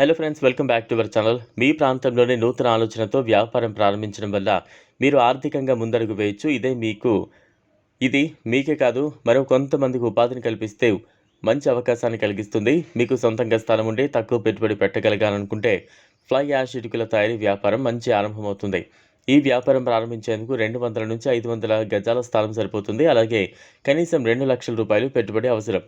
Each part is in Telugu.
Hello friends welcome back to our channel మీ ప్రాంతంలోనే నూతన ఆలోచనతో వ్యాపారం ప్రారంభించడం వల్ల మీరు ఆర్థికంగా ముందడుగు వేయచ్చు. ఇదే మీకు ఇది మీకే కాదు మరో కొంతమందికి ఉపాధిని కల్పిస్తే మంచి అవకాశాన్ని కలిగిస్తుంది. మీకు సొంతంగా స్థలం ఉండి తక్కువ పెట్టుబడి పెట్టగలగాలనుకుంటే ఫ్లై యాష్ ఇటుకల తయారీ వ్యాపారం మంచి ఆరంభమవుతుంది. ఈ వ్యాపారం ప్రారంభించేందుకు రెండు వందల నుంచి ఐదు వందల గజాల స్థలం సరిపోతుంది. అలాగే కనీసం రెండు లక్షల రూపాయలు పెట్టుబడి అవసరం.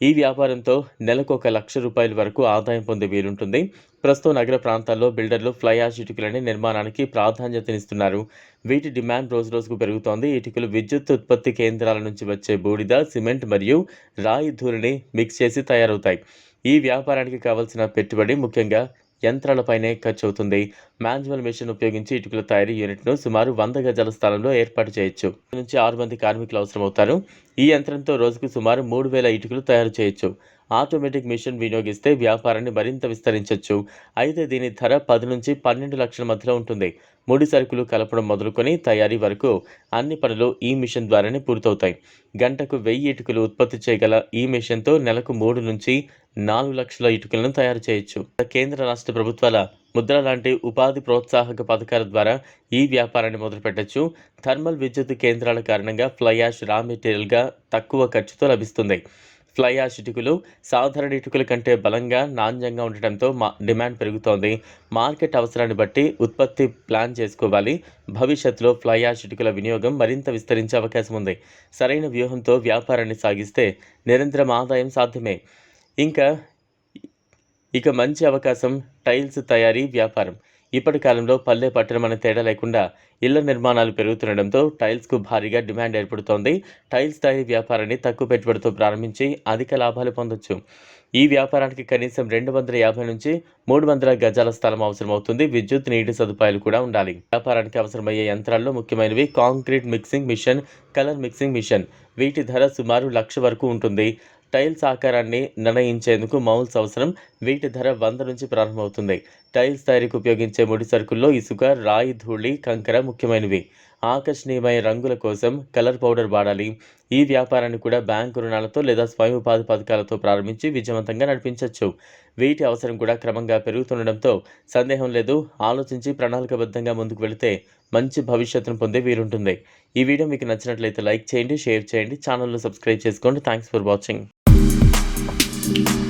ఈ వ్యాపారంతో నెలకు ఒక లక్ష రూపాయల వరకు ఆదాయం పొందే వీలుంటుంది. ప్రస్తుతం నగర ప్రాంతాల్లో బిల్డర్లు ఫ్లై యాష్ ఇటుకలని నిర్మాణానికి ప్రాధాన్యతనిస్తున్నారు. వీటి డిమాండ్ రోజు రోజుకు పెరుగుతోంది. ఇటుకలు విద్యుత్ ఉత్పత్తి కేంద్రాల నుంచి వచ్చే బూడిద సిమెంట్ మరియు రాయి ధూళిని మిక్స్ చేసి తయారవుతాయి. ఈ వ్యాపారానికి కావలసిన పెట్టుబడి ముఖ్యంగా యంత్రాలపైనే ఖర్చు అవుతుంది. మాన్యువల్ మెషిన్ ఉపయోగించి ఇటుకల తయారీ యూనిట్ను సుమారు వంద గజాల స్థలంలో ఏర్పాటు చేయొచ్చు. నుంచి ఆరు మంది కార్మికులు అవసరమవుతారు. ఈ యంత్రంతో రోజుకు సుమారు మూడు వేల ఇటుకలు తయారు చేయొచ్చు. ఆటోమేటిక్ మిషన్ వినియోగిస్తే వ్యాపారాన్ని మరింత విస్తరించవచ్చు అయితే దీని ధర పది నుంచి పన్నెండు లక్షల మధ్యలో ఉంటుంది. ముడి సరుకులు కలపడం మొదలుకొని తయారీ వరకు అన్ని పనులు ఈ మిషన్ ద్వారానే పూర్తవుతాయి. గంటకు వెయ్యి ఇటుకలు ఉత్పత్తి చేయగల ఈ మిషన్తో నెలకు మూడు నుంచి నాలుగు లక్షల ఇటుకలను తయారు చేయొచ్చు. కేంద్ర రాష్ట్ర ప్రభుత్వాల ముద్ర లాంటి ఉపాధి ప్రోత్సాహక పథకాల ద్వారా ఈ వ్యాపారాన్ని మొదలుపెట్టచ్చు. థర్మల్ విద్యుత్ కేంద్రాల కారణంగా ఫ్లై యాష్ రా మెటీరియల్గా తక్కువ ఖర్చుతో లభిస్తుంది. ఫ్లై యాష్ ఇటుకలు సాధారణ ఇటుకల కంటే బలంగా నాణ్యంగా ఉండటంతో మా డిమాండ్ పెరుగుతోంది. మార్కెట్ అవసరాన్ని బట్టి ఉత్పత్తి ప్లాన్ చేసుకోవాలి. భవిష్యత్తులో ఫ్లై యాష్ ఇటుకల వినియోగం మరింత విస్తరించే అవకాశం ఉంది. సరైన వ్యూహంతో వ్యాపారాన్ని సాగిస్తే నిరంతరం ఆదాయం సాధ్యమే. ఇంకా ఇక మంచి అవకాశం టైల్స్ తయారీ వ్యాపారం. ఇప్పటి కాలంలో పల్లె పట్టణం అనే తేడా లేకుండా ఇళ్ళ నిర్మాణాలు పెరుగుతుండడంతో టైల్స్కు భారీగా డిమాండ్ ఏర్పడుతోంది. టైల్స్ తయారీ వ్యాపారాన్ని తక్కువ పెట్టుబడితో ప్రారంభించి అధిక లాభాలు పొందొచ్చు. ఈ వ్యాపారానికి కనీసం రెండు వందల యాభై నుంచి మూడు వందల గజాల స్థలం అవసరమవుతుంది. విద్యుత్ నీటి సదుపాయాలు కూడా ఉండాలి. వ్యాపారానికి అవసరమయ్యే యంత్రాల్లో ముఖ్యమైనవి concrete mixing machine colour mixing machine. వీటి ధర సుమారు లక్ష వరకు ఉంటుంది. టైల్స్ ఆకారాన్ని నిర్ణయించేందుకు మౌల్స్ అవసరం వీటి ధర వంద నుంచి ప్రారంభమవుతుంది. టైల్స్ తయారీకి ఉపయోగించే ముడి సరుకుల్లో ఇసుక రాయి ధూళి కంకర ముఖ్యమైనవి. ఆకర్షణీయమైన రంగుల కోసం కలర్ పౌడర్ వాడాలి. ఈ వ్యాపారాన్ని కూడా బ్యాంకు రుణాలతో లేదా స్వయం ఉపాధి పథకాలతో ప్రారంభించి విజయవంతంగా నడిపించవచ్చు వీటి అవసరం కూడా క్రమంగా పెరుగుతుండడంతో సందేహం లేదు. ఆలోచించి ప్రణాళికబద్ధంగా ముందుకు వెళితే మంచి భవిష్యత్తును పొందే వీలుంటుంది. ఈ వీడియో మీకు నచ్చినట్లయితే లైక్ చేయండి షేర్ చేయండి ఛానల్ను సబ్స్క్రైబ్ చేసుకోండి. Thanks for watching. Thank you.